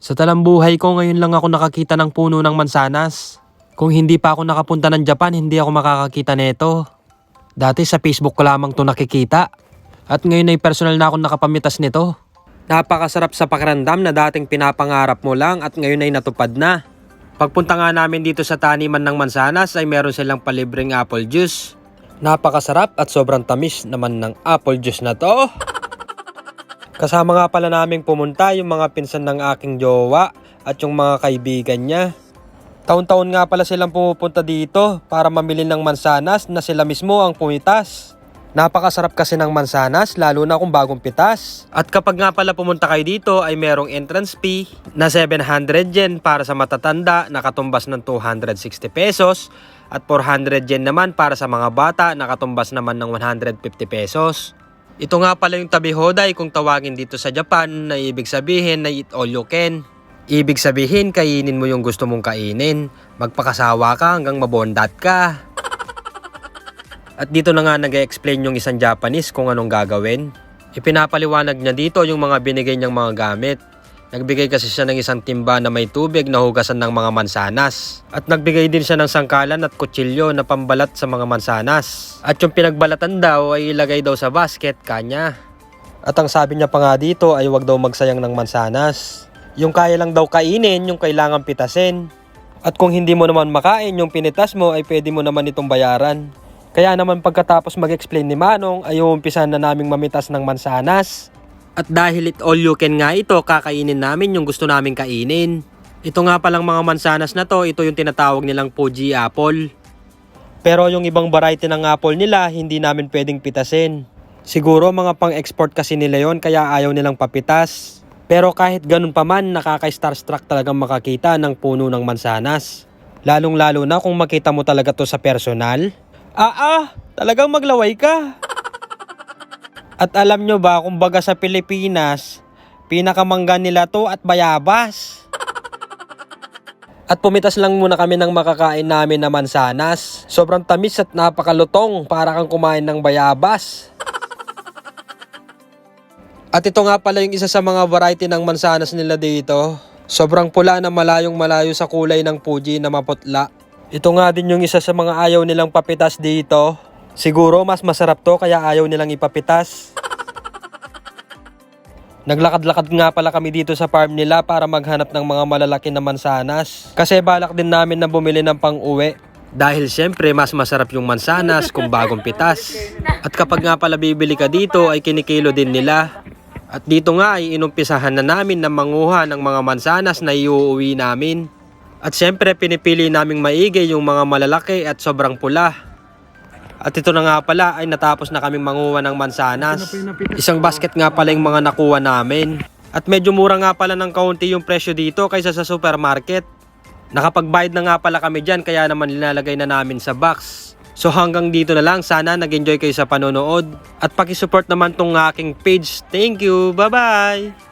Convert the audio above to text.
Sa talambuhay ko ngayon lang ako nakakita ng puno ng mansanas. Kung hindi pa ako nakapunta ng Japan, hindi ako makakakita nito. Dati sa Facebook ko lamang to nakikita. At ngayon ay personal na ako nakapamitas nito. Napakasarap sa pakiramdam na dating pinapangarap mo lang at ngayon ay natupad na. Pagpunta nga namin dito sa taniman ng mansanas ay meron silang palibreng apple juice. Napakasarap at sobrang tamis naman ng apple juice na to. Kasama nga pala naming pumunta yung mga pinsan ng aking jowa at yung mga kaibigan niya. Taon-taon nga pala silang pumupunta dito para mamili ng mansanas na sila mismo ang pumitas. Napakasarap kasi ng mansanas lalo na kung bagong pitas. At kapag nga pala pumunta kayo dito ay merong entrance fee na 700 yen para sa matatanda na katumbas ng 260 pesos at 400 yen naman para sa mga bata na katumbas naman ng 150 pesos. Ito nga pala yung tabi hoday kung tawagin dito sa Japan na ibig sabihin na eat all you can. Ibig sabihin kainin mo yung gusto mong kainin. Magpakasawa ka hanggang mabondat ka. At dito na nga nag-explain yung isang Japanese kung anong gagawin. Ipinapaliwanag niya dito yung mga binigay niyang mga gamit. Nagbigay kasi siya ng isang timba na may tubig na hugasan ng mga mansanas. At nagbigay din siya ng sangkalan at kutsilyo na pambalat sa mga mansanas. At yung pinagbalatan daw ay ilagay daw sa basket kanya. At ang sabi niya pa nga dito ay wag daw magsayang ng mansanas. Yung kaya lang daw kainin, yung kailangan pitasin. At kung hindi mo naman makain yung pinitas mo ay pwede mo naman itong bayaran. Kaya naman pagkatapos mag-explain ni Manong ay uumpisan na naming mamitas ng mansanas. At dahil it all you can nga ito, kakainin namin yung gusto naming kainin. Ito nga palang mga mansanas na to, ito yung tinatawag nilang Fuji apple. Pero yung ibang variety ng apple nila, hindi namin pwedeng pitasin. Siguro mga pang-export kasi nila yon kaya ayaw nilang papitas. Pero kahit ganun pa man, nakaka-starstruck talagang makakita ng puno ng mansanas. Lalong lalo na kung makita mo talaga to sa personal. Ah ah, talagang maglaway ka. At alam nyo ba kung baga sa Pilipinas, pinakamangga nila to at bayabas. At pumitas lang muna kami ng makakain namin na mansanas. Sobrang tamis at napakalutong para kang kumain ng bayabas. At ito nga pala yung isa sa mga variety ng mansanas nila dito. Sobrang pula na malayong malayo sa kulay ng Fuji na maputla. Ito nga din yung isa sa mga ayaw nilang papitas dito. Siguro mas masarap to kaya ayaw nilang ipapitas. Naglakad-lakad nga pala kami dito sa farm nila para maghanap ng mga malalaki na mansanas. Kasi balak din namin na bumili ng pang-uwi. Dahil syempre mas masarap yung mansanas kung bagong pitas. At kapag nga pala bibili ka dito ay kinikilo din nila. At dito nga ay inumpisahan na namin na manguha ng mga mansanas na iuuwi namin. At syempre pinipili naming maigi yung mga malalaki at sobrang pula. At ito na nga pala ay natapos na kaming manguha ng mansanas. Isang basket nga pala yung mga nakuha namin. At medyo mura nga pala ng kaunti yung presyo dito kaysa sa supermarket. Nakapagbayad na nga pala kami dyan kaya naman linalagay na namin sa box. So hanggang dito na lang, sana nag-enjoy kayo sa panonood. At pakisupport naman tong aking page. Thank you, bye-bye!